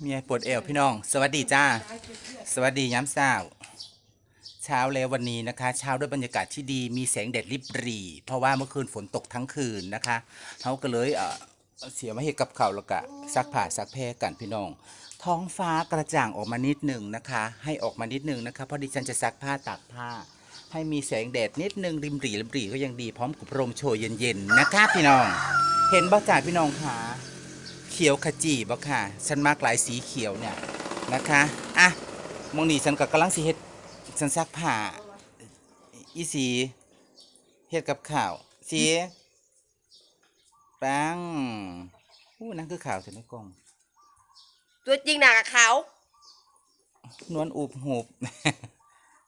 เมียปวดเอวพี่น้อง สวัสดีจ้า สวัสดีย้ำเช้าเช้าแล้ววันนี้นะคะ เช้าด้วยบรรยากาศที่ดีมีแสงแดดริบหรีเพราะว่าเมื่อคืนฝนตกทั้งคืนนะคะเขาก็เลยเอ่อเสียมาให้กับเขาวแล้วก็ซักผ้าซักแพรกันพี่น้อง ท้องฟ้ากระจ่างออกมานิดหนึ่งนะคะ ให้ออกมานิดหนึ่งนะคะเพราะดิฉันจะซักผ้าตากผ้า ให้มีแสงแดดนิดหนึ่งริมหรีริมหรีก็ยังดีพร้อมกับพรมโชยเย็นๆนะคะ พี่น้อง เห็นบ้าจ่าพี่น้องคะ ขียวขจีบ่ค่ะฉันมากหลายสีเขียวเนี่ยนะคะอะมองนี่ฉันก็กำลังสิเฮ็ดฉันซักผ้าอีสีเฮ็ดกับข้าวสีปังอู้นั่นคือข่าวถึงในกล้องตัวจริงหนักกับเขานวลอุบหูบ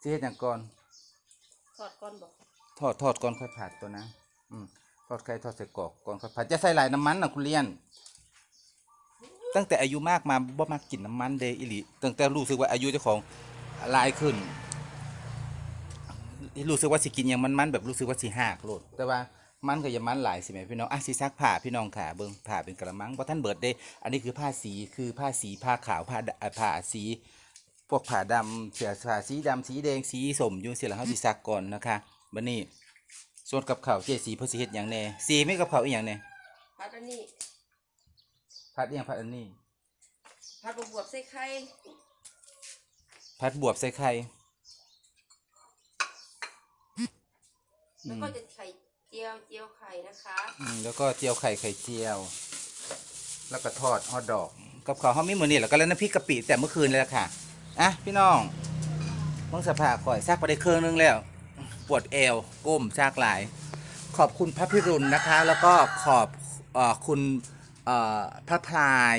สิเฮ็ดหยังก่อนถอดก้อนบอกทอดทอดก่อนค่อยผัดตัวนะอืมทอดไข่ทอดใส่กรอกก่อนค่อยผัดจะใส่หลายน้ำมันนะคุณเลียน ตั้งแต่อายุมากมาบ่มากกินน้ำมันเดอิลิตั้งแต่รู้สึกว่าอายุเจ้าของลายขึ้นรู้สึกว่าสิกินอย่างมันมันแบบรู้สึกว่าสิหักโลดแต่ว่ามันก็อย่ามันหลายสิแม่พี่น้องอะสิซักผ้าพี่น้องขาเบิ่งผ้าเป็นกระมังเพราะท่านเบิดเด้ อันนี้คือผ้าสีคือผ้าสีผ้าขาวผ้าผ้าสี พวกผ้าดำเสื้อผ้าสีดำสีแดงสีสมอยู่สิแล้วเฮาสิซักก่อนนะคะบัดนี้ส่วนกับข้าวเจสีเพิ่นสิเฮ็ดหยังแน่สีไม่กับข้าวอีหยังแน่พัดอันนี้ ผัดอีหยังผัดอันนี้พัดบวบใส่ไข่ผัดบวบใส่ไข่แล้วก็จะไข่เจียวเจียวไข่นะคะอืมแล้วก็เจียวไข่ไข่เจียว แล้วก็ทอดฮอทดอก กับข้าวเฮามีมื้อนี้แล้วก็แล้วน้ำพริกกะปิแต่เมื่อคืนเลยล่ะค่ะอะพี่น้องมึงสภาข่อยซักไปได้เครื่องนึงแล้ว ปวดเอวก้มซากหลาย ขอบคุณพระพิรุณนะคะ แล้วก็ขอบเอ่อคุณเอ่อ พระพลาย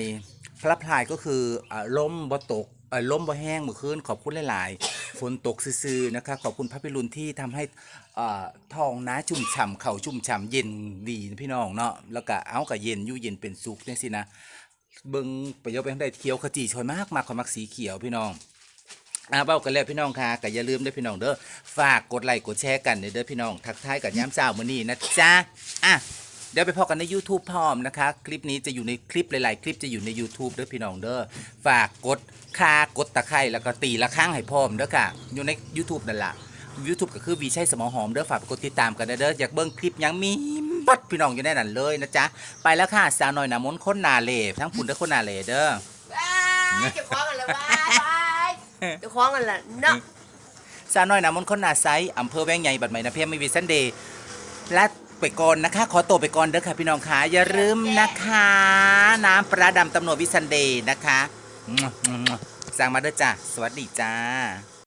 พระพลายก็คืออล้มบ่ตกล้มบ่แห้งเมื่อคืนขอบคุณหลาย ๆ ฝนตกซื่อๆนะคะขอบคุณพระพิรุณที่ทำให้เอ่อทองน้าชุ่มฉ่ำเข่าชุ่มฉ่ำเย็นดีนะพี่น้องเนาะแล้วก็เอากับเย็นยู่เย็นเป็นสุขเนี่ยสินะเบิ่งไปยกไปทางใดเขียวขจีชอยมากมากขอมักสีเขียวพี่น้องอ่าเบ้ากันแล้วพี่น้องค่ะก็อย่าลืมด้อพี่น้องเด้อฝากกดไลค์กดแชร์กันเด้อพี่น้องทักทายกับย้ำเช้ามื้อนี้นะจ๊ะอะ เดี๋ยวไปพอกันใน YouTube พร้อมนะคะ คลิปนี้จะอยู่ในคลิปหลาย ๆ คลิปจะอยู่ใน YouTube เด้อพี่น้องเด้อฝากกดคากดตะไคร้แล้วก็ตีละครั้งให้พร้อมเด้อค่ะ อยู่ใน YouTube นั่นล่ะ YouTube ก็คือวีใช่สมองหอมเด้อฝากไปกดติดตามกันเด้ออยากเบิ่งคลิปหยังมีบัดพี่น้องอยู่ในนั้นเลยนะจ๊ะ ไปแล้วค่ะสาวน้อยหนามนต์คนนาเลทั้งพุ่นเด้อคนนาเลเด้อว้ายจะคล้องกันแล้วว้ายว้ายจะคล้องกันแล้วเนาะสาวน้อยนามนต์คนนาไซอำเภอแวงใหญ่บัดใหม่นะเพียงไม่วีซันเดย์และ ไปก่อนนะคะ ขอตัวไปก่อนเด้อค่ะพี่น้องค่ะอย่าลืมนะคะ น้ำปลาดำตำรวจวิสันเดย์นะคะ สั่งมาเด้อจ้าสวัสดีจ้า